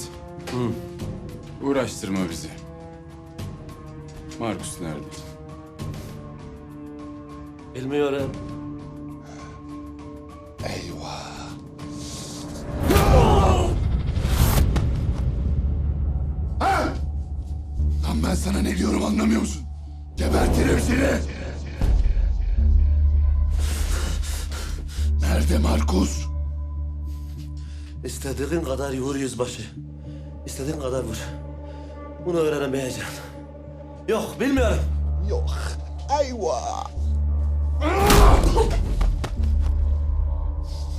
Belit. Uğraştırma bizi. Markus nerede? Bilmiyorum. Eyvah. Ha! Lan ben sana ne diyorum anlamıyor musun? Gebertirim seni. Nerede Markus? İstediğin kadar vur yüzbaşı. İstediğin kadar vur. Bunu öğrenemeyeceksin. Yok bilmiyorum. Yok. Eyvah.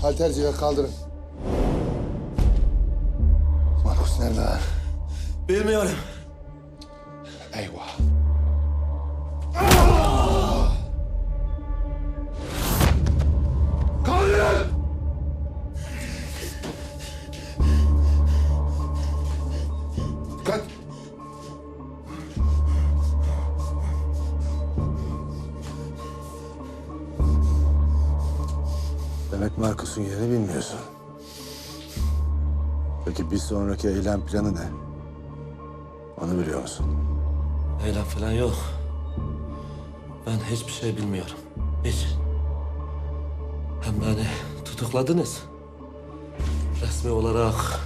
Halterciler kaldırın. Markus nerede? Bilmiyorum. Eyvah. Dikkat! Demek Markus'un yerini bilmiyorsun. Peki bir sonraki eylem planı ne? Onu biliyor musun? Eylem falan yok. Ben hiçbir şey bilmiyorum. Hiç. Hem beni tutukladınız. Resmi olarak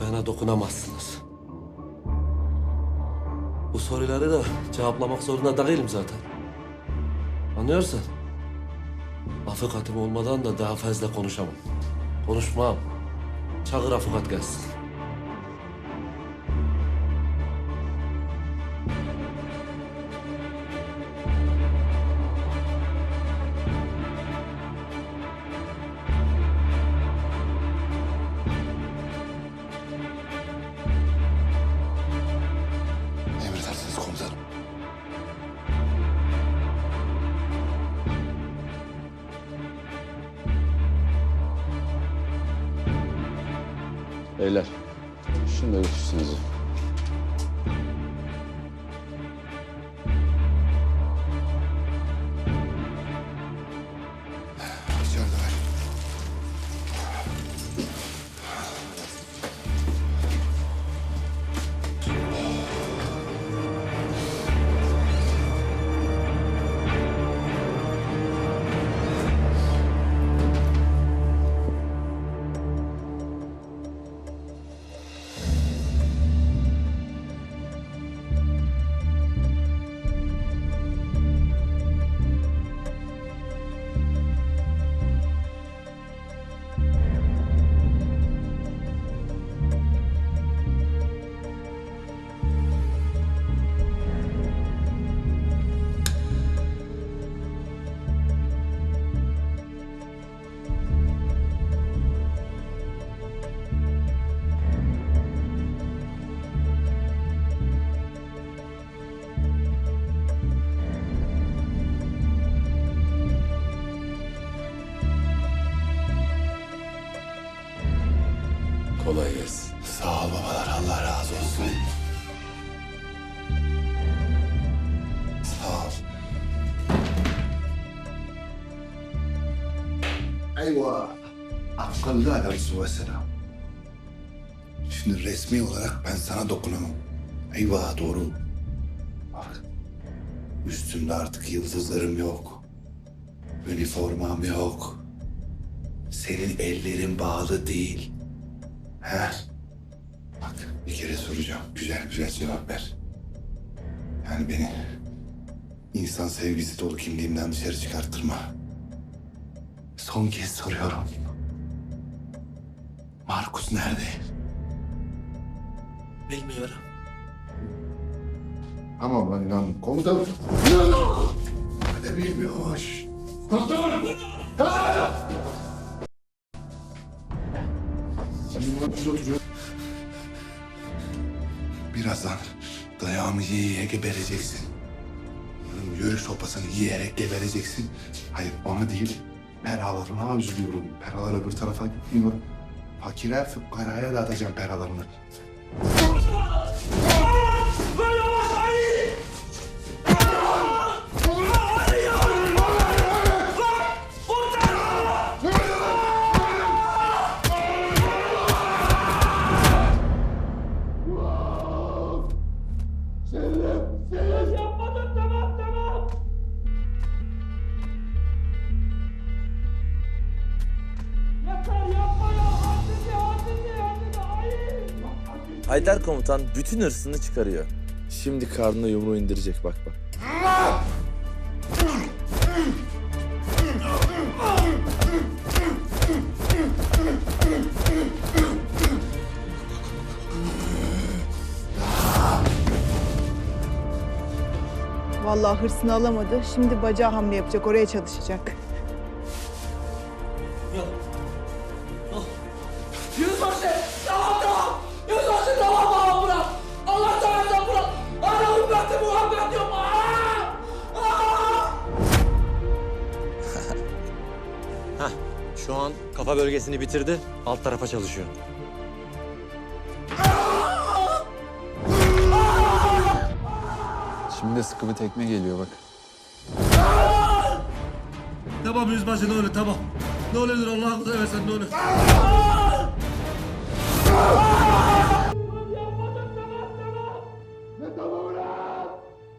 bana dokunamazsınız. Soruları da cevaplamak zorunda değilim zaten. Anlıyorsun? Afıkatım olmadan da daha fazla konuşamam. Konuşmam. Çağır afukat gelsin. Beyler. Şunu da. Kolay gelsin. Sağ ol babalar. Allah razı olsun. Sağ ol. Eyvah. Akıllı aleyhissalatu vesselam. Şimdi resmi olarak ben sana dokunamam. Eyvah doğru. Bak. Üstümde artık yıldızlarım yok. Üniformam yok. Senin ellerin bağlı değil. He? Bak bir kere soracağım. Güzel güzel cevap ver. Yani beni insan sevgisi dolu kimliğimden dışarı çıkarttırma. Son kez soruyorum. Markus nerede? Bilmiyorum. Ama ben inan komutanım. Ne bilmiyormuş. Komutanım. Biz oturuyor. Birazdan dayağımı yiye yiye gebereceksin. Yörük sopasını yiyerek gebereceksin. Hayır ona değil. Peralarına üzülüyorum. Peralar öbür tarafa gitmiyor. Fakire fıkkaraya dağıtacağım peralarını. Haydar komutan bütün hırsını çıkarıyor. Şimdi karnına yumruğu indirecek bak bak. Vallahi hırsını alamadı. Şimdi bacağı hamle yapacak, oraya çalışacak. Şu an kafa bölgesini bitirdi. Alt tarafa çalışıyor. Şimdi de sıkı bir tekme geliyor bak. Tamam yüzbaşı ne olur tamam. Ne olur Allah'ını seversen ne olur.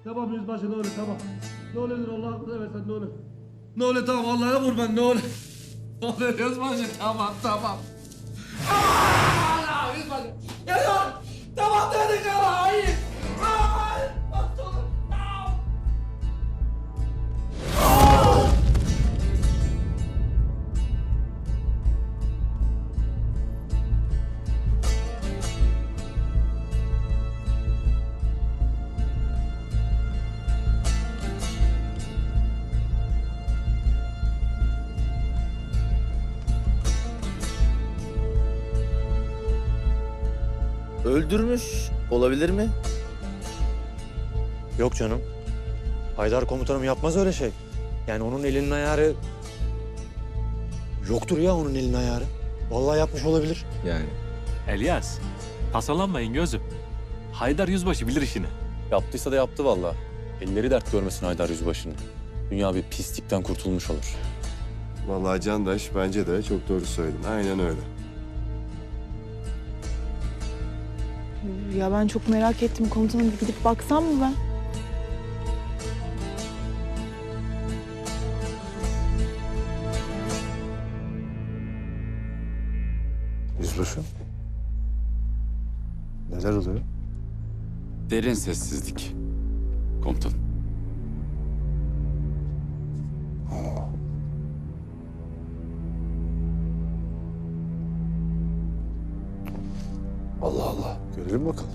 Tamam yüzbaşı ne olur tamam. Ne olur Allah'ını seversen ne olur. Ne olur tamam Allah'a kurban ne olur. Olur yüzbaşı tamam tamam. Aa, yüzbaşı. Yeter. Tamam dedik ama hayır. Öldürmüş olabilir mi? Yok canım. Haydar komutanım yapmaz öyle şey. Yani onun elinin ayarı... Yoktur ya onun elinin ayarı. Vallahi yapmış olabilir. Yani. Elias, tasalanmayın gözüm. Haydar Yüzbaşı bilir işini. Yaptıysa da yaptı valla. Elleri dert görmesin Haydar Yüzbaşı'nın. Dünya bir pislikten kurtulmuş olur. Vallahi Candaş bence de çok doğru söyledin. Aynen öyle. Ya ben çok merak ettim komutanım. Bir gidip baksam mı ben? Yüzbaşı. Neler oluyor? Derin sessizlik. Komutan. Görelim bakalım.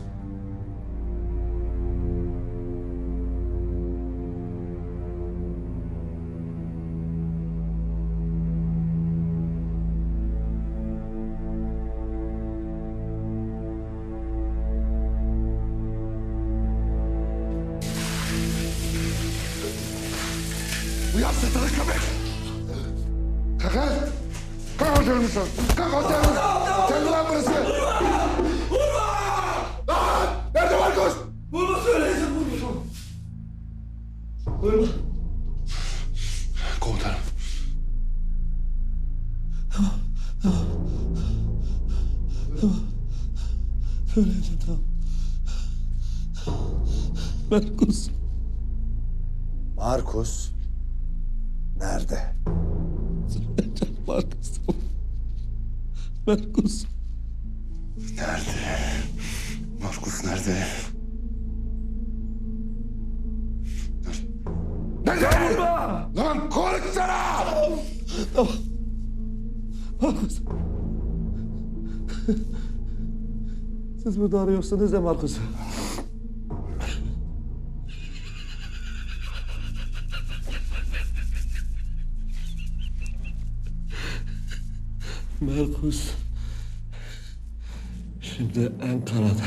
Uyan sırtını köpek! Kalk lan! Kalk oturur musun? Kalk oturur musun? Kendi lan burası! Vurma. Komutanım. Söyleyeceğim tamam. Markus. Markus. Nerede? Markus. Markus. Nerede? Markus nerede? Nerede? Lan konuşsana! Markus. Siz burada arıyorsunuz ya Markus'u. Markus. Şimdi Ankara'da.